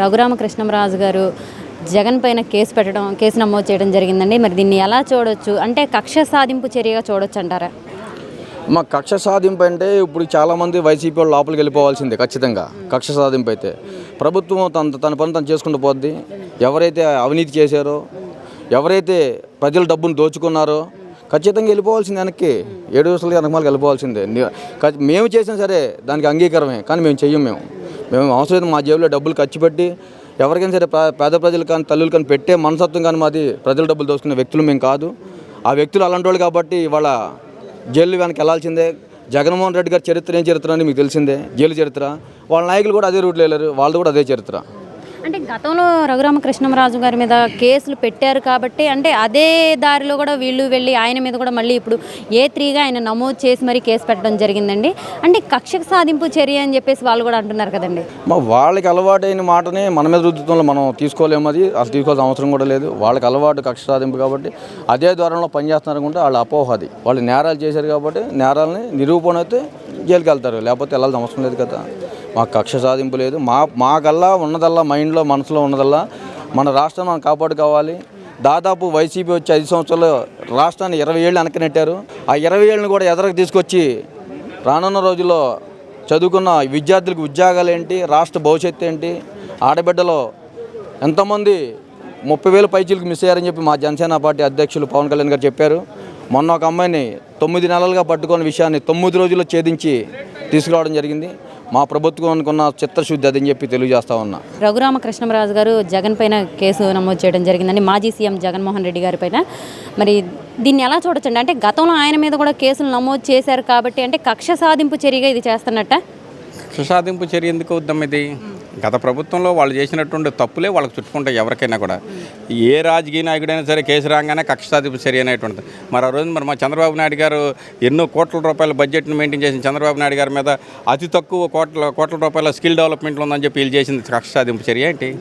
రఘురామకృష్ణంరాజు గారు జగన్ పైన కేసు పెట్టడం కేసు నమోదు చేయడం జరిగిందండి. మరి దీన్ని ఎలా చూడొచ్చు? అంటే కక్ష సాధింపు చర్యగా చూడొచ్చు అంటారా? మా కక్ష సాధింపు అంటే ఇప్పుడు చాలామంది వైసీపీ వాళ్ళు లోపలికి వెళ్ళిపోవాల్సిందే ఖచ్చితంగా. కక్ష సాధింపు అయితే. ప్రభుత్వం తన తన పని తను చేసుకుంటూ పోద్ది. ఎవరైతే అవినీతి చేశారో ఎవరైతే ప్రజల డబ్బును దోచుకున్నారో ఖచ్చితంగా వెళ్ళిపోవాల్సింది వెనక్కి. ఏడు రోజులు వెనకమాలకి వెళ్ళిపోవాల్సిందే. మేము చేసినా సరే దానికి అంగీకారమే. కానీ మేము చెయ్యం మేము. మేము అవసరం మా జేబులో డబ్బులు ఖర్చు పెట్టి ఎవరికైనా సరే పేద ప్రజలు కానీ తల్లులు కానీ పెట్టే మనసత్వం కానీ మాది ప్రజల డబ్బులు దోచుకునే వ్యక్తులు మేము కాదు. ఆ వ్యక్తులు అలాంటి వాళ్ళు కాబట్టి ఇవాళ జైలు వెనక్కి వెళ్ళాల్సిందే. జగన్మోహన్ రెడ్డి గారి చరిత్ర ఏం చరిత్ర అని మీకు తెలిసిందే. జైలు చరిత్ర. వాళ్ళ నాయకులు కూడా అదే రూట్లో వెళ్ళారు. వాళ్ళు కూడా అదే చరిత్ర. అంటే గతంలో రఘురామకృష్ణరాజు గారి మీద కేసులు పెట్టారు కాబట్టి అంటే అదే దారిలో కూడా వీళ్ళు వెళ్ళి ఆయన మీద కూడా మళ్ళీ ఇప్పుడు ఏ త్రీగా ఆయన నమోదు చేసి మరీ కేసు పెట్టడం జరిగిందండి. అంటే కక్షకు సాధింపు చర్య అని చెప్పేసి వాళ్ళు కూడా అంటున్నారు కదండి. మా వాళ్ళకి అలవాటైన మాటని మన మీద రుద్దుతంలో మనం తీసుకోలేము అది అసలు తీసుకోవాల్సిన అవసరం కూడా లేదు. వాళ్ళకి అలవాటు కక్ష సాధింపు కాబట్టి అదే ద్వారంలో పనిచేస్తున్నారు అనుకుంటే వాళ్ళ అపోహ అది. వాళ్ళు నేరాలు చేశారు కాబట్టి నేరాలని నిరూపణ అయితే జైలుకి వెళ్తారు లేకపోతే వెళ్ళాల్సిన అవసరం లేదు కదా. మాకు కక్ష సాధింపు లేదు. మా మాకల్లా ఉన్నదల్లా మైండ్లో మనసులో ఉన్నదల్లా మన రాష్ట్రం మనం కాపాడుకోవాలి. దాదాపు వైసీపీ వచ్చి ఐదు సంవత్సరాలు రాష్ట్రాన్ని ఇరవై ఏళ్ళు వెనక్కి నెట్టారు ఆ ఇరవై ఏళ్ళని కూడా ఎదరకు తీసుకొచ్చి రానున్న రోజుల్లో చదువుకున్న విద్యార్థులకు ఉద్యోగాలు ఏంటి రాష్ట్ర భవిష్యత్తు ఏంటి ఆడబిడ్డలో ఎంతమంది ముప్పై వేల పైచీలకు మిస్ అయ్యారని చెప్పి మా జనసేన పార్టీ అధ్యక్షులు పవన్ కళ్యాణ్ గారు చెప్పారు. మొన్న ఒక అమ్మాయిని తొమ్మిది నెలలుగా పట్టుకున్న విషయాన్ని తొమ్మిది రోజుల్లో ఛేదించి తీసుకురావడం జరిగింది. మా ప్రభుత్వం అనుకున్న చిత్తశుద్ధి అదని చెప్పి తెలియజేస్తా ఉన్నా. రఘురామకృష్ణరాజు గారు జగన్ పైన కేసు నమోదు చేయడం జరిగిందని మాజీ సీఎం జగన్మోహన్ రెడ్డి గారి పైన. మరి దీన్ని ఎలా చూడొచ్చండి? అంటే గతంలో ఆయన మీద కూడా కేసులు నమోదు చేశారు కాబట్టి అంటే కక్ష సాధింపు చర్యగా ఇది చేస్తున్నట్ట? సుసాధింపు చర్య ఎందుకు అవుద్దాం ఇది? గత ప్రభుత్వంలో వాళ్ళు చేసినటువంటి తప్పులే వాళ్ళకి చుట్టుకుంటాయి ఎవరికైనా కూడా. ఏ రాజకీయ నాయకుడైనా సరే కేసు రాగానే కక్ష సాధింపు చర్య అనేటువంటిది. మరి ఆ రోజు మరి మా చంద్రబాబు నాయుడు గారు ఎన్నో కోట్ల రూపాయల బడ్జెట్ను మెయింటైన్ చేసిన చంద్రబాబు నాయుడు గారి మీద అతి తక్కువ కోట్ల కోట్ల రూపాయల స్కిల్ డెవలప్మెంట్లు ఉందని చెప్పి వీళ్ళు చేసింది కక్ష సాధింపు చర్య ఏంటి?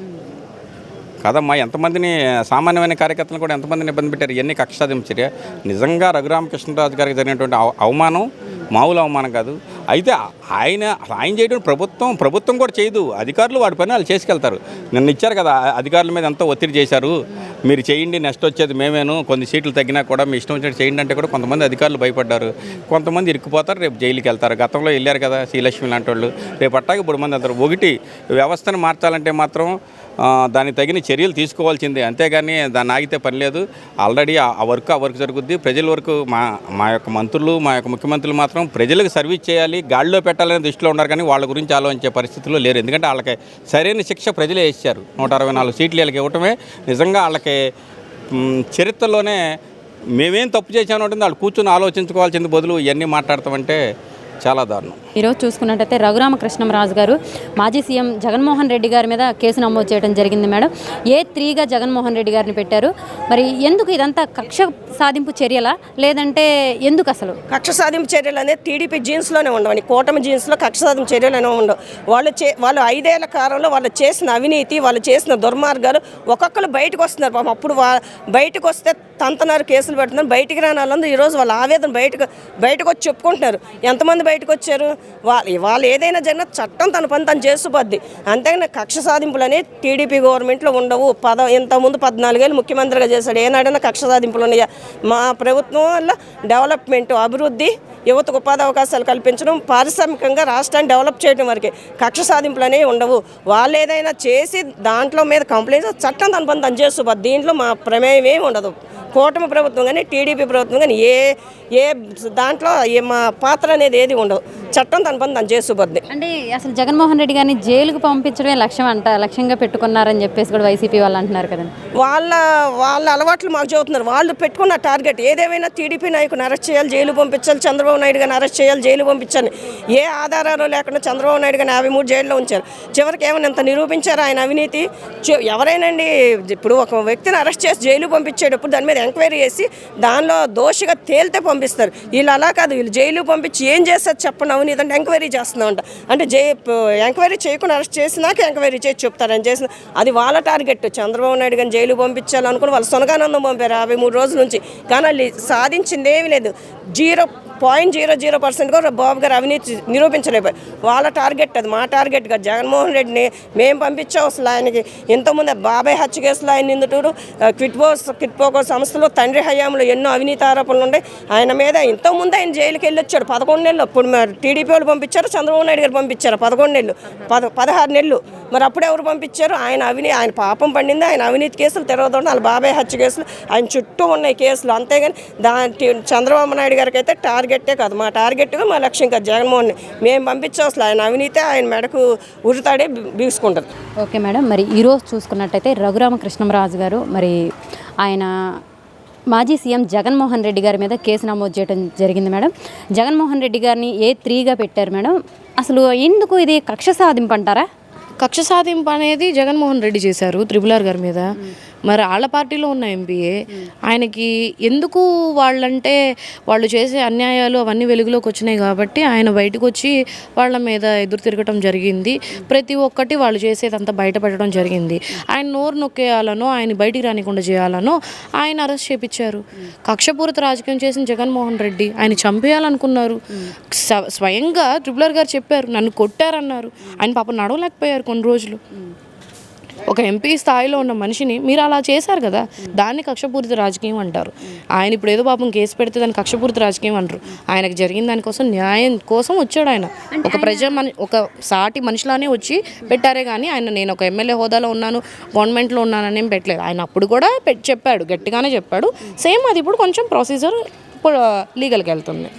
కాదమ్మా ఎంతమందిని సామాన్యమైన కార్యకర్తలు కూడా ఎంతమందిని ఇబ్బంది పెట్టారు? ఇవన్నీ కక్ష సాధింపు చర్య. నిజంగా రఘురామకృష్ణరాజు గారికి జరిగినటువంటి అవ- అవమానం మామూలు అవమానం కాదు. అయితే ఆయన ఆయన చేయడం ప్రభుత్వం ప్రభుత్వం కూడా చేయదు. అధికారులు వాడి పని వాళ్ళు చేసుకెళ్తారు. నిన్న ఇచ్చారు కదా అధికారుల మీద ఎంతో ఒత్తిడి చేశారు. మీరు చేయండి నెక్స్ట్ వచ్చేది మేమేను. కొన్ని సీట్లు తగ్గినా కూడా మీ ఇష్టం వచ్చినట్టు చేయండి అంటే కూడా కొంతమంది అధికారులు భయపడ్డారు. కొంతమంది ఇరుక్కుపోతారు రేపు జైలుకి వెళ్తారు. గతంలో వెళ్ళారు కదా శ్రీలక్ష్మి లాంటి వాళ్ళు. రేపు అట్టాకి ఇప్పుడు మంది వెళ్తారు. ఒకటి వ్యవస్థను మార్చాలంటే మాత్రం దానికి తగిన చర్యలు తీసుకోవాల్సిందే. అంతేగాని దాన్ని ఆగితే పని లేదు. ఆల్రెడీ ఆ వర్క్ ఆ వర్క్ జరుగుద్ది. ప్రజల వరకు మా మా యొక్క మంత్రులు మా యొక్క ముఖ్యమంత్రులు మాత్రం ప్రజలకు సర్వీస్ చేయాలి. గాడిలో పెట్టాలనే దృష్టిలో ఉన్నారు కానీ వాళ్ళ గురించి ఆలోచించే పరిస్థితుల్లో లేరు. ఎందుకంటే వాళ్ళకి సరైన శిక్ష ప్రజలే ఇచ్చారు. నూట అరవై నాలుగు సీట్లు వీళ్ళకి ఇవ్వటమే నిజంగా వాళ్ళకి చరిత్రలోనే మేమేం తప్పు చేశాను వాళ్ళు కూర్చొని ఆలోచించుకోవాల్సింది బదులు ఇవన్నీ మాట్లాడతామంటే చాలా దారుణం. ఈరోజు చూసుకున్నట్టయితే రఘురామకృష్ణంరాజు గారు మాజీ సీఎం జగన్మోహన్ రెడ్డి గారి మీద కేసు నమోదు చేయడం జరిగింది మేడం. ఏ త్రీగా జగన్మోహన్ రెడ్డి గారిని పెట్టారు? మరి ఎందుకు ఇదంతా కక్ష సాధింపు చర్యలా? లేదంటే ఎందుకు అసలు? కక్ష సాధింపు చర్యలు అనేది టీడీపీ జీన్స్లోనే ఉండవని కూటమి జీన్స్లో కక్ష సాధింపు చర్యలు అనేవి ఉండవు. వాళ్ళు చే వాళ్ళు ఐదేళ్ళ కాలంలో వాళ్ళు చేసిన అవినీతి వాళ్ళు చేసిన దుర్మార్గాలు ఒక్కొక్కరు బయటకు వస్తున్నారు. పాపం అప్పుడు వా బయటకు వస్తే తంతనారు కేసులు పెడుతున్నారు. బయటికి రాని వాళ్ళందరూ ఈరోజు వాళ్ళ ఆవేదన బయటకు బయటకు వచ్చి చెప్పుకుంటున్నారు. ఎంతమంది బయటకు వచ్చారు? వాళ్ళు వాళ్ళు ఏదైనా జరిగినా చట్టం తన పని తను చేసుకుపోద్ది. అంతేగాని కక్ష సాధింపులు అనేవి టీడీపీ గవర్నమెంట్లో ఉండవు. పద ఇంతకుముందు పద్నాలుగేళ్ళు ముఖ్యమంత్రిగా చేశాడు. ఏనాడైనా కక్ష సాధింపులు ఉన్నాయా? మా ప్రభుత్వం వల్ల డెవలప్మెంట్ అభివృద్ధి యువతకు ఉపాధి అవకాశాలు కల్పించడం పారిశ్రామికంగా రాష్ట్రాన్ని డెవలప్ చేయడం వరకే కక్ష సాధింపులు అనేవి ఉండవు. వాళ్ళు ఏదైనా చేసి దాంట్లో మీద కంప్లైంట్ చట్టం తన పని తను చేస్తూ దీంట్లో మా ప్రమేయం ఏమి ఉండదు. కూటమి ప్రభుత్వం కానీ టీడీపీ ప్రభుత్వం కానీ ఏ ఏ దాంట్లో ఏ మా పాత్ర అనేది ఏది ఉండదు. చట్టం తన పని తను చేస్తూపోద్ది అంటే అసలు జగన్మోహన్ రెడ్డి గారిని జైలుకు పంపించడమే లక్ష్యం అంట లక్ష్యంగా పెట్టుకున్నారని చెప్పేసి కూడా వైసీపీ వాళ్ళు అంటున్నారు కదండి. వాళ్ళ వాళ్ళ అలవాట్లు మాకు చెబుతున్నారు. వాళ్ళు పెట్టుకున్న టార్గెట్ ఏదేమైనా టీడీపీ నాయకుని అరెస్ట్ చేయాలి జైలు పంపించాలి చంద్రబాబు నాయుడు గారిని అరెస్ట్ చేయాలి జైలు పంపించాలి. ఏ ఆధారాలు లేకుండా చంద్రబాబు నాయుడు గారిని యాభై మూడు జైల్లో ఉంచారు. చివరికి ఏమైనా ఎంత నిరూపించారు ఆయన అవినీతి? ఎవరైనండి ఇప్పుడు ఒక వ్యక్తిని అరెస్ట్ చేసి జైలు పంపించేటప్పుడు దాని మీద ఎంక్వైరీ చేసి దానిలో దోషిగా తేలితే పంపిస్తారు. వీళ్ళు అలా కాదు వీళ్ళు జైలు పంపించి ఏం చేస్తారు చెప్పండి. అవినీతి అంటే ఎంక్వైరీ అంట అంటే జై ఎంక్వైరీ చేయకుండా అరెస్ట్ చేసినాక ఎంక్వైరీ చేసి చెప్తారని చేసిన అది వాళ్ళ టార్గెట్. చంద్రబాబు నాయుడు కానీ జైలు పంపించాలనుకుని వాళ్ళు సొనగానందం పంపారు యాభై మూడు రోజుల నుంచి. కానీ వాళ్ళు సాధించింది ఏమీ లేదు. Zero point zero zero percent కూడా బాబు గారు అవినీతి నిరూపించలేకపోయారు వాళ్ళ టార్గెట్ అది. మా టార్గెట్ కాదు. జగన్మోహన్ రెడ్డిని మేము పంపించాం అసలు ఆయనకి. ఇంతకుముందు బాబాయ్ హత్య కేసులో ఆయన నిందుటూరు క్విట్బోస్ క్విట్పోకో సంస్థలో తండ్రి హయాంలో ఎన్నో అవినీతి ఆరోపణలు ఉన్నాయి. ఆయన మీద ఇంతకుముందు ఆయన జైలుకి వెళ్ళి వచ్చాడు పదకొండు నెలలు ఇప్పుడు మరి టీడీపీ వాళ్ళు పంపించారు చంద్రబాబు నాయుడు గారు పంపించారు. పదకొండు నెలలు పద పదహారు నెలలు. మరి అప్పుడు ఎవరు పంపించారు? ఆయన అవినీ ఆయన పాపం పండింది. ఆయన అవినీతి కేసులు తెరవదండి వాళ్ళ బాబాయ్ హత్య కేసులు. ఆయన చుట్టూ ఉన్నాయి కేసులు. అంతేగాని దాని చంద్రబాబు నాయుడు గారికి అయితే టార్గెటే కాదు. మా టార్గెట్గా మా లక్ష్యం కాదు. జగన్మోహన్ మేము పంపించాం అసలు ఆయన అవినీతే ఆయన మెడకు ఉరితాడే బీసుకుంటుంది ఓకే మేడం. మరి ఈరోజు చూసుకున్నట్టయితే రఘురామకృష్ణంరాజు గారు మరి ఆయన మాజీ సీఎం జగన్మోహన్ రెడ్డి గారి మీద కేసు నమోదు చేయడం జరిగింది మేడం. జగన్మోహన్ రెడ్డి గారిని ఏ త్రీగా పెట్టారు మేడం? అసలు ఎందుకు ఇది కక్ష సాధింపు అంటారా? కక్ష సాధింపు అనేది జగన్మోహన్ రెడ్డి చేశారు త్రిపులార్ గారి మీద. మరి వాళ్ళ పార్టీలో ఉన్న ఎంపీఏ ఆయనకి ఎందుకు వాళ్ళంటే వాళ్ళు చేసే అన్యాయాలు అవన్నీ వెలుగులోకి వచ్చినాయి కాబట్టి ఆయన బయటకు వచ్చి వాళ్ళ మీద ఎదురు తిరగటం జరిగింది. ప్రతి ఒక్కటి వాళ్ళు చేసేదంతా బయటపెట్టడం జరిగింది. ఆయన నోరు నొక్కేయాలనో ఆయన బయటికి రానికుండా చేయాలనో ఆయన అరెస్ట్ చేపించారు. కక్షపూరిత రాజకీయం చేసిన జగన్మోహన్ రెడ్డి ఆయన చంపేయాలనుకున్నారు. స్వయంగా ట్రిపులర్ గారు చెప్పారు నన్ను కొట్టారన్నారు. ఆయన పాప నడవలేకపోయారు కొన్ని రోజులు. ఒక ఎంపీ స్థాయిలో ఉన్న మనిషిని మీరు అలా చేశారు కదా దాన్ని కక్షపూరిత రాజకీయం అంటారు. ఆయన ఇప్పుడు ఏదో పాపం కేసు పెడితే దాన్ని కక్షపూరిత రాజకీయం అంటారు. ఆయనకు జరిగిన దానికోసం న్యాయం కోసం వచ్చాడు ఆయన. ఒక ప్రజా మన ఒక సాటి మనిషిలానే వచ్చి పెట్టారే కానీ ఆయన నేను ఒక ఎమ్మెల్యే హోదాలో ఉన్నాను గవర్నమెంట్లో ఉన్నానని ఏం పెట్టలేదు. ఆయన అప్పుడు కూడా చెప్పాడు గట్టిగానే చెప్పాడు. సేమ్ అది ఇప్పుడు కొంచెం ప్రొసీజర్ లీగల్కి వెళ్తుంది.